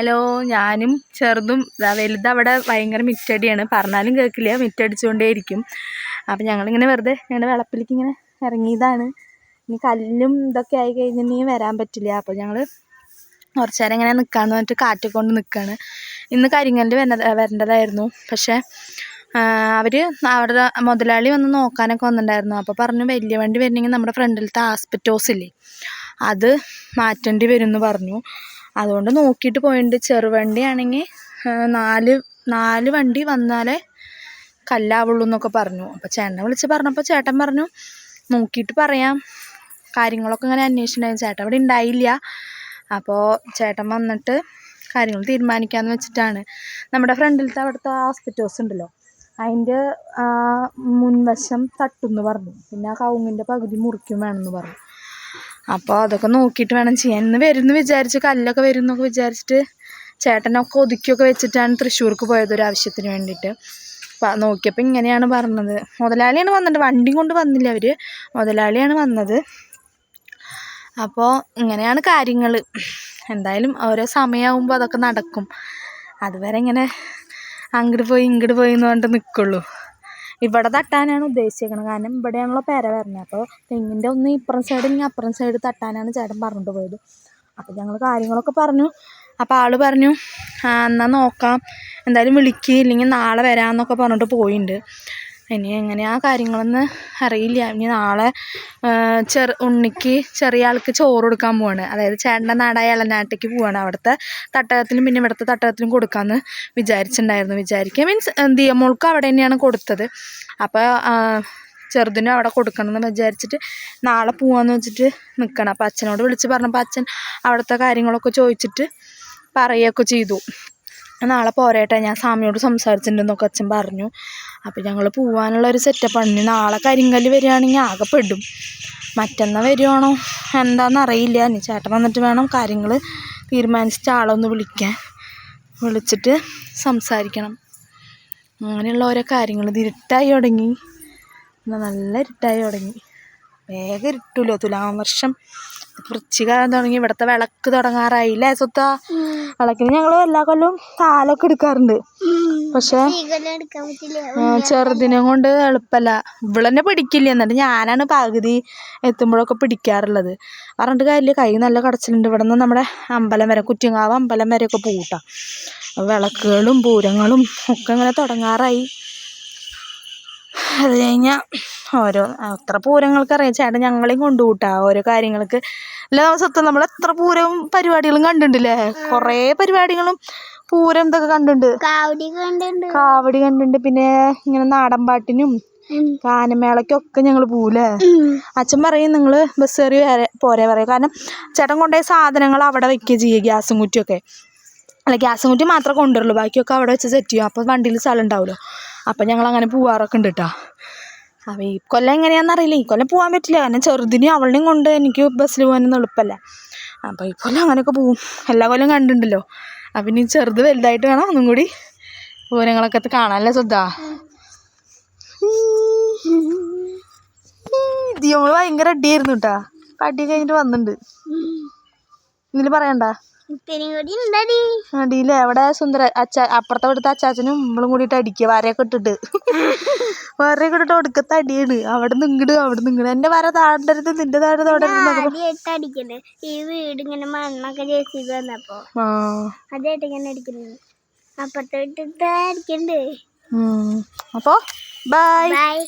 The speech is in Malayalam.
ഹലോ ഞാനും ചെറുതും വലുത് അവിടെ ഭയങ്കര മിറ്റടിയാണ്. പറഞ്ഞാലും കേൾക്കില്ല മിറ്റടിച്ചുകൊണ്ടേയിരിക്കും. അപ്പം ഞങ്ങളിങ്ങനെ വെറുതെ ഞങ്ങളുടെ വെളപ്പിലേക്ക് ഇങ്ങനെ ഇറങ്ങിയതാണ്. ഇനി കല്ലും ഇതൊക്കെ ആയി കഴിഞ്ഞിട്ടുണ്ടെങ്കിൽ വരാൻ പറ്റില്ല. അപ്പോൾ ഞങ്ങൾ കുറച്ച് നേരം ഇങ്ങനെ നിൽക്കാമെന്ന് പറഞ്ഞിട്ട് കാറ്റൊക്കെ കൊണ്ട് നിൽക്കുകയാണ് ഇന്ന് കരിങ്കല്ല് വരണ വരേണ്ടതായിരുന്നു. പക്ഷേ അവർ അവിടെ മുതലാളി വന്ന് നോക്കാനൊക്കെ വന്നിട്ടുണ്ടായിരുന്നു. അപ്പോൾ പറഞ്ഞു വലിയ വണ്ടി വരണമെങ്കിൽ നമ്മുടെ ഫ്രണ്ടിലത്തെ ആസ്പെറ്റോസ് ഇല്ലേ അത് മാറ്റേണ്ടി വരും എന്ന് പറഞ്ഞു. അതുകൊണ്ട് നോക്കിയിട്ട് പോയിട്ടുണ്ട് ചെറുവണ്ടി ആണെങ്കിൽ നാല് നാല് വണ്ടി വന്നാലേ കല്ലാവുള്ളൂ എന്നൊക്കെ പറഞ്ഞു. അപ്പോൾ ചേട്ടനെ വിളിച്ച് പറഞ്ഞപ്പോൾ ചേട്ടൻ പറഞ്ഞു നോക്കിയിട്ട് പറയാം. കാര്യങ്ങളൊക്കെ ഇങ്ങനെ അന്വേഷിച്ചിട്ടുണ്ടായിരുന്നു ചേട്ടൻ അവിടെ ഉണ്ടായില്ല അപ്പോൾ ചേട്ടൻ വന്നിട്ട് കാര്യങ്ങൾ തീരുമാനിക്കാമെന്ന് വെച്ചിട്ടാണ്. നമ്മുടെ ഫ്രണ്ടിലത്തെ അവിടുത്തെ ഹോസ്പിറ്റൽസ് ഉണ്ടല്ലോ അതിന്റെ മുൻവശം തട്ടുമെന്ന് പറഞ്ഞു. പിന്നെ ആ കവുങ്ങിന്റെ പകുതി മുറിക്കും വേണമെന്ന് പറഞ്ഞു. അപ്പോൾ അതൊക്കെ നോക്കിയിട്ട് വേണം ചെയ്യാൻ. ഇന്ന് വരുമെന്ന് വിചാരിച്ച് കല്ലൊക്കെ വരും എന്നൊക്കെ വിചാരിച്ചിട്ട് ചേട്ടനൊക്കെ ഒതുക്കിയൊക്കെ വെച്ചിട്ടാണ് തൃശ്ശൂർക്ക് പോയത് ഒരു ആവശ്യത്തിന് വേണ്ടിയിട്ട്. അപ്പം നോക്കിയപ്പോൾ ഇങ്ങനെയാണ് പറഞ്ഞത്. മുതലാളിയാണ് വന്നിട്ട് വണ്ടി കൊണ്ട് വന്നില്ല അവർ മുതലാളിയാണ് വന്നത്. അപ്പോൾ ഇങ്ങനെയാണ് കാര്യങ്ങൾ എന്തായാലും ഓരോ സമയമാകുമ്പോൾ അതൊക്കെ നടക്കും. അതുവരെ ഇങ്ങനെ അങ്ങോട്ട് പോയി ഇങ്ങോട്ട് പോയി എന്ന് പറഞ്ഞിട്ട് നിൽക്കുള്ളൂ ഇവിടെ തട്ടാനാണ് ഉദ്ദേശിക്കുന്നത് കാരണം ഇവിടെയാണല്ലോ പെര വരുന്നത് അപ്പോൾ തെങ്ങിന്റെ ഒന്ന് ഇപ്പുറം സൈഡ് ഇനി അപ്പുറം സൈഡ് തട്ടാനാണ് ചേട്ടൻ പറഞ്ഞിട്ട് പോയത്. അപ്പോൾ ഞങ്ങൾ കാര്യങ്ങളൊക്കെ പറഞ്ഞു. അപ്പോൾ ആൾ പറഞ്ഞു എന്നാൽ നോക്കാം. എന്തായാലും വിളിക്ക്. ഇല്ലെങ്കിൽ നാളെ വരാമെന്നൊക്കെ പറഞ്ഞിട്ട് പോയിട്ടുണ്ട് ഇനി എങ്ങനെയാ കാര്യങ്ങളെന്ന് അറിയില്ല. ഇനി നാളെ ചെറു ഉണ്ണിക്ക് ചെറിയ ആൾക്ക് ചോറ് കൊടുക്കാൻ പോവാണ്. അതായത് ചേട്ടന്റെ നാടായ ഇളനാട്ടിക്ക് പോവാണ് അവിടുത്തെ തട്ടകത്തിലും പിന്നെ ഇവിടുത്തെ തട്ടകത്തിലും കൊടുക്കാമെന്ന് വിചാരിച്ചിട്ടുണ്ടായിരുന്നു. വിചാരിക്കുക മീൻസ് ദിയമോൾക്ക് അവിടെ തന്നെയാണ് കൊടുത്തത്. അപ്പോൾ ചെറുതിനും അവിടെ കൊടുക്കണം എന്ന് വിചാരിച്ചിട്ട് നാളെ പോവാമെന്ന് വെച്ചിട്ട് നിൽക്കണം. അപ്പോൾ അച്ഛനോട് വിളിച്ച് പറഞ്ഞപ്പോൾ അച്ഛൻ അവിടുത്തെ കാര്യങ്ങളൊക്കെ ചോദിച്ചിട്ട് പറയുകയൊക്കെ ചെയ്തു. നാളെ പോരേട്ടെ ഞാൻ സ്വാമിയോട് സംസാരിച്ചിട്ടുണ്ടെന്നൊക്കെ അച്ഛൻ പറഞ്ഞു. അപ്പോൾ ഞങ്ങൾ പോവാനുള്ള ഒരു സെറ്റപ്പ് ഇനി നാളെ കരിങ്കല്ല് വരികയാണെങ്കിൽ ആകെ പെടും. മറ്റന്നാൾ വരുവാണോ? എന്താണെന്ന് അറിയില്ല. ഇനി ചേട്ടൻ വന്നിട്ട് വേണം കാര്യങ്ങൾ തീരുമാനിച്ചിട്ട് ആളൊന്ന് വിളിക്കാൻ. വിളിച്ചിട്ട് സംസാരിക്കണം. അങ്ങനെയുള്ള ഓരോ കാര്യങ്ങൾ ഇത് ഇരുട്ടായി തുടങ്ങി. നല്ല ഇരുട്ടായി തുടങ്ങി. വേഗം ഇരുട്ടുമല്ലോ തുലാം വർഷം വൃശ്ചികം തുടങ്ങി ഇവിടുത്തെ വിളക്ക് തുടങ്ങാറായില്ലേ സ്വത്ത? വിളക്കിന് ഞങ്ങൾ എല്ലാ കൊല്ലവും താലൊക്കെ എടുക്കാറുണ്ട്. പക്ഷേ ചെറുതിനെ കൊണ്ട് എളുപ്പല്ല. ഇവളെന്നെ പിടിക്കില്ല. എന്നിട്ട് ഞാനാണ് പകുതി എത്തുമ്പോഴൊക്കെ പിടിക്കാറുള്ളത്. പറഞ്ഞിട്ട് കാര്യമില്ല. കൈ നല്ല കടച്ചിലുണ്ട്. ഇവിടെ നിന്ന് നമ്മുടെ അമ്പലം വരെ കുറ്റിങ്ങാവ് അമ്പലം വരെയൊക്കെ പൂട്ടാം. വിളക്കുകളും പൂരങ്ങളും ഒക്കെ ഇങ്ങനെ തുടങ്ങാറായി. അത് കഴിഞ്ഞാൽ ഓരോ എത്ര പൂരങ്ങൾക്ക് അറിയാം. ചേട്ടൻ ഞങ്ങളെയും കൊണ്ടുപോട്ടാ ഓരോ കാര്യങ്ങൾക്ക് എല്ലാ ദിവസത്തും നമ്മൾ എത്ര പൂരവും പരിപാടികളും കണ്ടിട്ടുണ്ടല്ലേ കുറേ പരിപാടികളും പൂരം ഇതൊക്കെ കണ്ടിട്ടുണ്ട്. കാവടി കണ്ടുണ്ട് കാവടി കണ്ടിട്ടുണ്ട്. പിന്നെ ഇങ്ങനെ നാടൻ പാട്ടിനും ഗാനമേളയ്ക്കൊക്കെ ഞങ്ങൾ പോവൂലേ അച്ഛൻ പറയും നിങ്ങൾ ബസ് കയറി വരെ പോരെ പറയും. കാരണം ചേട്ടൻ കൊണ്ടുപോയ സാധനങ്ങൾ അവിടെ വെക്കുക ചെയ്യുക ഗ്യാസും കുറ്റിയൊക്കെ. അല്ല ഗ്യാസും കുറ്റി മാത്രമേ കൊണ്ടുവരുള്ളൂ. ബാക്കിയൊക്കെ അവിടെ വെച്ച് സെറ്റ് ചെയ്യും. അപ്പോൾ വണ്ടിയിൽ സ്ഥലം ഉണ്ടാവുമല്ലോ. അപ്പം ഞങ്ങൾ അങ്ങനെ പോവാറൊക്കെ ഉണ്ട് കേട്ടോ അപ്പോൾ ഈ കൊല്ലം എങ്ങനെയാണെന്ന് അറിയില്ല ഈ കൊല്ലം പോകാൻ പറ്റില്ല കാരണം ചെറുതിനെയും അവളിനെയും കൊണ്ട് എനിക്ക് ബസ്സിൽ പോകാനൊന്നും എളുപ്പമല്ല അപ്പോൾ ഈ കൊല്ലം അങ്ങനെയൊക്കെ പോവും എല്ലാ കൊല്ലം കണ്ടിട്ടുണ്ടല്ലോ അപ്പം ഇനി ചെറുത് വലുതായിട്ട് വേണം ഒന്നും കൂടി പൂരങ്ങളൊക്കെ കാണാനല്ലേ ശ്രദ്ധ ദിയോൾ ഭയങ്കര അടിയായിരുന്നു കേട്ടാ അടി കഴിഞ്ഞിട്ട് വന്നിട്ടുണ്ട് ഇതിൽ പറയണ്ട അടിയില്ലേ അവിടെ സുന്ദര അച്ഛ അപ്പുറത്തെ അവിടുത്തെ അച്ചാച്ചനും നമ്മളും കൂടിയിട്ട് അടിക്കുക വരയൊക്കെ ഇട്ടിട്ട്. വരയൊക്കെ ഇട്ടിട്ട് ഒടുക്കത്തെ അടിയാണ്. അവിടെ നിന്ന് ഇങ്ങട് അവിടെ നിന്ന് ഇങ്ങട്. എന്റെ വര താഴ്ന്നരുത് നിന്റെ താഴെ തോടരുത് ഈ വീട് ഇങ്ങനെ മണ്ണൊക്കെ ചേച്ചി വന്നപ്പോ. ആ. അതായിട്ട് ഇങ്ങനെ അടിക്കുന്നത് അപ്പുറത്തെ വീട്ടിൽ അടിക്കണ്ടേ. ഉം. അപ്പോ ബൈ. ബൈ.